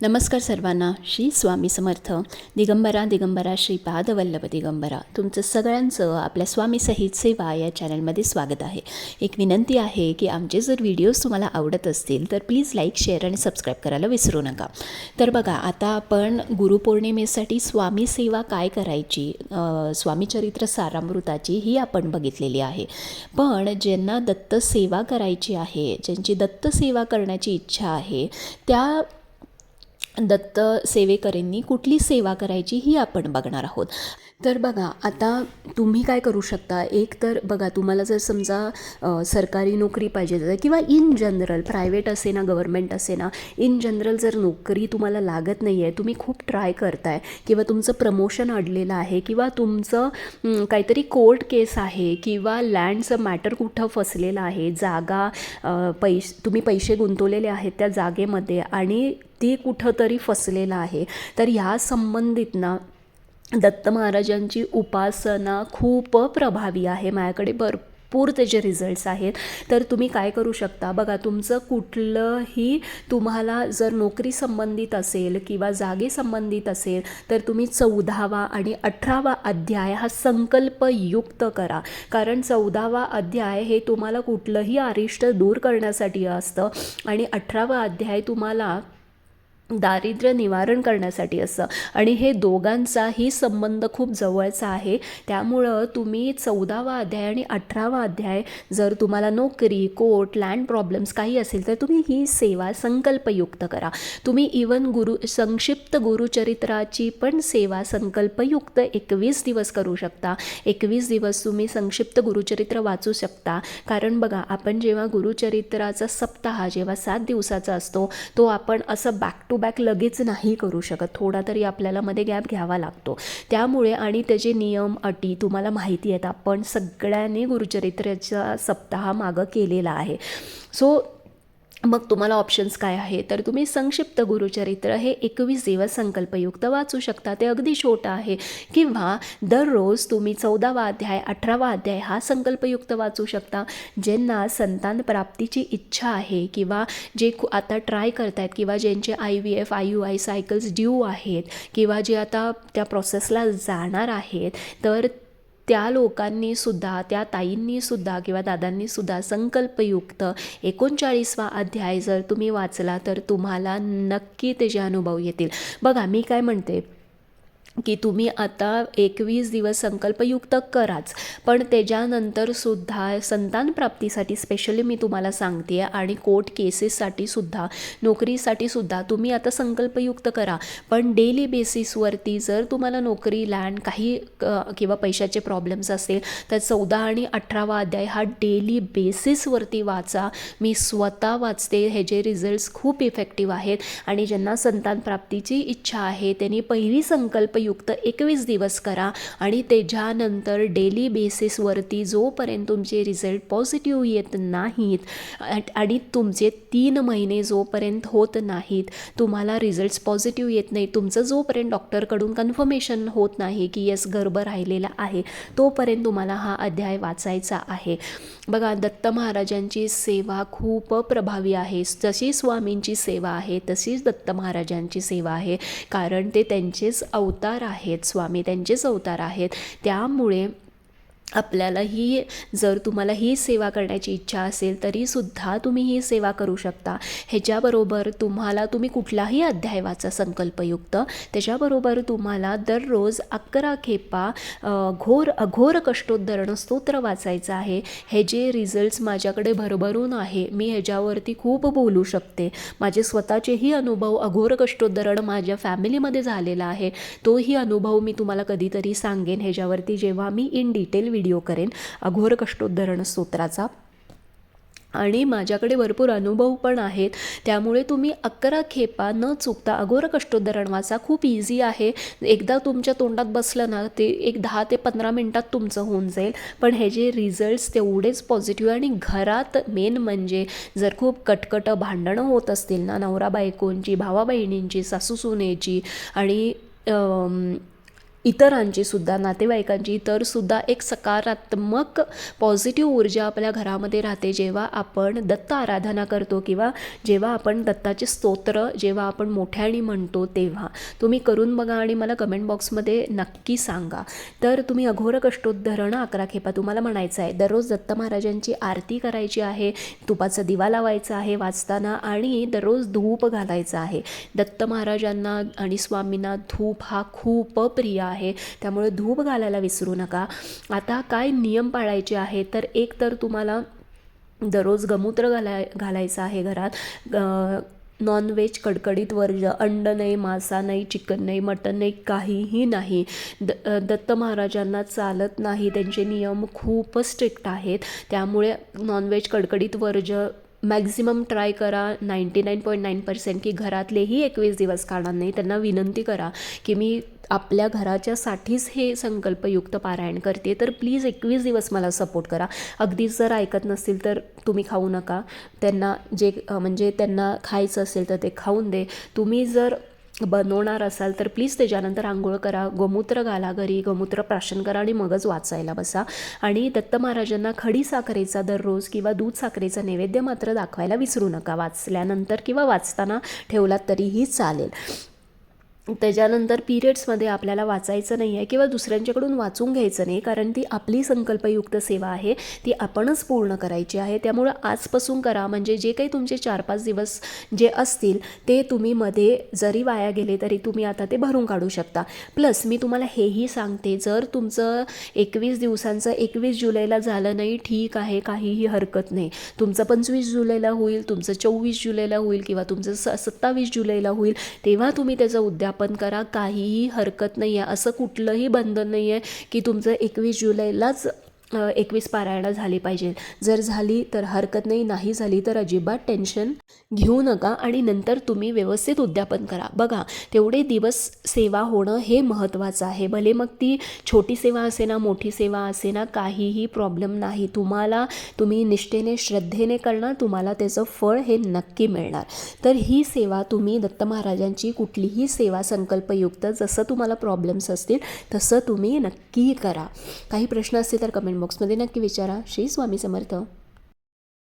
नमस्कार सर्वांना श्री स्वामी समर्थ. दिगंबरा दिगंबरा श्रीपाद वल्लभ दिगंबरा. तुमचं सगळ्यांचं आपल्या स्वामी सहित सेवा या चॅनलमध्ये स्वागत आहे. एक विनंती आहे की आमचे जर व्हिडिओज तुम्हाला आवडत असतील तर प्लीज लाईक शेअर आणि सबस्क्राईब करायला विसरू नका. तर बघा आता आपण गुरुपौर्णिमेसाठी स्वामी सेवा काय करायची स्वामीचरित्र सारामृताची ही आपण बघितलेली आहे. पण ज्यांना दत्त सेवा करायची आहे ज्यांची दत्त सेवा करण्याची इच्छा आहे त्या दत्त सेवेकरींनी कुठली सेवा करायची ही आपण बघणार आहोत. तर बघा आता तुम्ही काय करू शकता? एक तर बघा तुम्हाला जर समजा सरकारी नोकरी पाहिजे तर किंवा इन जनरल प्रायव्हेट असे ना गव्हर्मेंट असे ना इन जनरल जर नोकरी तुम्हाला लागत नाही आहे तुम्ही खूप ट्राय करताय किंवा तुमचं प्रमोशन अडलेलं आहे किंवा तुमचं काहीतरी कोर्ट केस आहे किंवा लँडचं मॅटर कुठं फसलेलं आहे जागा पैश तुम्ही पैसे गुंतवलेले आहेत त्या जागेमध्ये आणि ते कुठंतरी फसलेलं आहे. तर ह्या संबंधित ना दत्त महाराजांची उपासना खूप प्रभावी आहे. माझ्याकडे भरपूर त्याचे रिझल्ट्स आहेत. तर तुम्ही काय करू शकता? बघा तुमचं कुठलंही तुम्हाला जर नोकरी संबंधित असेल किंवा जागे संबंधित असेल तर तुम्ही चौदावा आणि अठरावा अध्याय हा संकल्पयुक्त करा. कारण चौदावा अध्याय हे तुम्हाला कुठलंही अरिष्ट दूर करण्यासाठी असतं आणि अठरावा अध्याय तुम्हाला दारिद्र्य निवारण करण्यासाठी असं. आणि हे दोघांचाही संबंध खूप जवळचा आहे. त्यामुळं तुम्ही चौदावा अध्याय आणि अठरावा अध्याय जर तुम्हाला नोकरी कोर्ट लँड प्रॉब्लेम्स काही असेल तर तुम्ही ही सेवा संकल्पयुक्त करा. तुम्ही इवन गुरु संक्षिप्त गुरुचरित्राची पण सेवा संकल्पयुक्त एकवीस दिवस करू शकता. एकवीस दिवस तुम्ही संक्षिप्त गुरुचरित्र वाचू शकता. कारण बघा आपण जेव्हा गुरुचरित्राचा सप्ताह जेव्हा सात दिवसाचा असतो तो आपण असं बॅक टू बॅक लगेच नाही करू शकत. थोडा तरी आपल्याला मध्ये गॅप घ्यावा लागतो. त्यामुळे आणि त्याचे नियम अटी तुम्हाला माहिती आहेत आपण सगळ्यांनी गुरुचरित्राचा सप्ताह मागं केलेला आहे. सो मग तुम्हाला ऑप्शन्स काय आहे तर तुम्ही संक्षिप्त गुरुचरित्र हे एकवीस दिवस संकल्पयुक्त वाचू शकता. ते अगदी छोटं आहे. किंवा दररोज तुम्ही चौदावा अध्याय अठरावा अध्याय हा संकल्पयुक्त वाचू शकता. ज्यांना संतान प्राप्तीची इच्छा आहे किंवा जे खू- आता ट्राय करतायत किंवा ज्यांचे I V F I U I cycles due आहेत किंवा जे आता त्या प्रोसेसला जाणार आहेत तर त्या लोकांनी सुद्धा त्या ताईंनी सुद्धा किंवा दादांनी सुद्धा संकल्पयुक्त एकोणचाळीसवा अध्याय जर तुम्ही वाचला तर तुम्हाला नक्की त्याचे अनुभव येतील. बघा मी काय म्हणते? की तुम्ही आता एकवीस दिवस संकल्पयुक्त कराच. पण त्याच्यानंतरसुद्धा संतानप्राप्तीसाठी संतान प्राप्तीसाठी स्पेशली मी तुम्हाला सांगते आणि कोर्ट केसेससाठी सुद्धा नोकरीसाठी सुद्धा तुम्ही आता संकल्पयुक्त करा. पण डेली बेसिसवरती जर तुम्हाला नोकरी लँड काही किंवा पैशाचे प्रॉब्लेम्स असेल तर चौदा आणि अठरावा अध्याय हा डेली बेसिसवरती वाचा. मी स्वतः वाचते हे जे रिझल्ट्स खूप इफेक्टिव्ह आहेत. आणि ज्यांना संतान प्राप्तीची इच्छा आहे त्यांनी पहिली संकल्प युक्त एकवीस दिवस करा आणि त्याच्यानंतर डेली बेसिसवरती जोपर्यंत तुमचे रिझल्ट पॉझिटिव्ह येत नाहीत आणि तुमचे तीन महिने जोपर्यंत होत नाहीत तुम्हाला रिझल्ट्स पॉझिटिव्ह येत नाही तुमचं जोपर्यंत डॉक्टरकडून कन्फर्मेशन होत नाही की येस गर्भ राहिलेला आहे तोपर्यंत तुम्हाला हा अध्याय वाचायचा आहे. बघा दत्त महाराजांची सेवा खूप प्रभावी आहे. जशी स्वामींची सेवा आहे तशीच दत्त महाराजांची सेवा आहे. कारण ते त्यांचेच अवतार आहेत स्वामी त्यांचेच अवतार आहेत. त्यामुळे आपल्याला ही जर तुम्हाला ही सेवा करण्याची इच्छा असेल तरीसुद्धा तुम्ही ही सेवा करू शकता. ह्याच्याबरोबर तुम्हाला तुम्ही कुठलाही अध्याय वाचा संकल्पयुक्त त्याच्याबरोबर तुम्हाला दररोज अकरा खेपा घोर अघोर कष्टोद्धरण स्तोत्र वाचायचं आहे. हे जे रिझल्ट्स माझ्याकडे भरभरून आहे मी ह्याच्यावरती खूप बोलू शकते. माझे स्वतःचेही अनुभव अघोर कष्टोद्धरण माझ्या फॅमिलीमध्ये झालेला आहे. तोही अनुभव मी तुम्हाला कधीतरी सांगेन. ह्याच्यावरती जेव्हा मी इन डिटेल व्हिडिओ करेन. अघोर कष्टोद्धरण स्तोत्राचा. आणि माझ्याकडे भरपूर अनुभव पण आहेत. त्यामुळे तुम्ही अकरा खेपा न चुकता अघोर कष्टोद्धरण वाचा. खूप इझी आहे. एकदा तुमच्या तोंडात बसलं ना ते एक दहा ते पंधरा मिनटात तुमचं होऊन जाईल. पण हे जे रिझल्ट्स तेवढेच पॉझिटिव्ह आणि घरात मेन म्हणजे जर खूप कटकट भांडणं होत असतील ना नवरा बायकोंची भावा बहिणींची सासूसुनेची आणि इतरांची सुद्धा नातेवाईकांची इतरसुद्धा एक सकारात्मक पॉझिटिव्ह ऊर्जा आपल्या घरामध्ये राहते जेव्हा आपण दत्त आराधना करतो किंवा जेव्हा आपण दत्ताचे स्तोत्र जेव्हा आपण मोठ्याने म्हणतो तेव्हा. तुम्ही करून बघा आणि मला कमेंट बॉक्समध्ये नक्की सांगा. तर तुम्ही अघोर कष्टोद्धरण अकरा खेपा तुम्हाला म्हणायचं आहे. दररोज दत्त महाराजांची आरती करायची आहे तुपाचा दिवा लावायचा आहे वाचताना आणि दररोज धूप घालायचा आहे. दत्त महाराजांना आणि स्वामींना धूप हा खूप प्रिय आहे. आहे. त्यामुळे धूप घालायला विसरू नका. आता काय नियम पाळायचे आहे तर एक तर तुम्हाला दररोज गमूत्र घालाय घालायचं आहे घरात. ग- नॉनव्हेज कडकडीत वर्ज अंड नाही मासा नाही चिकन नाही मटन नाही काहीही नाही. द दत्त महाराजांना चालत नाही. त्यांचे नियम खूपच स्ट्रिक्ट आहेत. त्यामुळे नॉनव्हेज कडकडीत वर्ज मॅक्झिमम ट्राय करा. Ninety nine point nine percent की घरातलेही एकवीस दिवस काढणार नाही त्यांना विनंती करा की मी आपल्या घराच्यासाठीच हे संकल्पयुक्त पारायण करते. तर प्लीज एकवीस दिवस मला सपोर्ट करा. अगदीच जर ऐकत नसतील तर तुम्ही खाऊ नका. त्यांना जे म्हणजे त्यांना खायचं असेल तर ते खाऊन दे. तुम्ही जर बनवणार असाल तर प्लीज त्याच्यानंतर आंघोळ करा. गोमूत्र घाला घरी. गोमूत्र प्राशन करा आणि मगच वाचायला बसा. आणि दत्त महाराजांना खडी साखरेचा दररोज किंवा दूध साखरेचा नैवेद्य मात्र दाखवायला विसरू नका. वाचल्यानंतर किंवा वाचताना ठेवलात तरीही चालेल. त्याच्यानंतर पिरियड्समध्ये आपल्याला वाचायचं नाही आहे किंवा दुसऱ्यांच्याकडून वाचून घ्यायचं नाही कारण ती आपली संकल्पयुक्त सेवा आहे ती आपणच पूर्ण करायची आहे. त्यामुळं आजपासून करा म्हणजे जे काही तुमचे चार पाच दिवस जे असतील ते तुम्ही मध्ये जरी वाया गेले तरी तुम्ही आता ते भरून काढू शकता. प्लस मी तुम्हाला हेही सांगते जर तुमचं एकवीस दिवसांचं एकवीस जुलैला झालं नाही ठीक आहे काहीही हरकत नाही. तुमचं पंचवीस जुलैला होईल तुमचं चोवीस जुलैला होईल किंवा तुमचं स सत्तावीस जुलैला होईल तेव्हा तुम्ही त्याचं उद्याप उद्यापन करा काहीही हरकत नाही आहे असं कुठलंही बंधन नाही आहे की तुमचं एकवीस जुलैलाच एकवीस पारायणं झाली पाहिजे. जर झाली तर हरकत नाही नाही झाली तर अजिबात टेन्शन घेऊ नका आणि नंतर तुम्ही व्यवस्थित उद्यापन करा. बघा तेवढे दिवस सेवा होणं हे महत्त्वाचं आहे. भले मग ती छोटी सेवा असे ना मोठी सेवा असे ना काहीही प्रॉब्लेम नाही. तुम्हाला तुम्ही निष्ठेने श्रद्धेने करणार तुम्हाला त्याचं फळ हे नक्की मिळणार. तर ही सेवा तुम्ही दत्त महाराजांची कुठलीही सेवा संकल्पयुक्त जसं तुम्हाला प्रॉब्लेम्स असतील तसं तुम्ही नक्की करा. काही प्रश्न असतील तर कमेंट बॉक्समध्ये नक्की विचारा. श्री स्वामी समर्थ.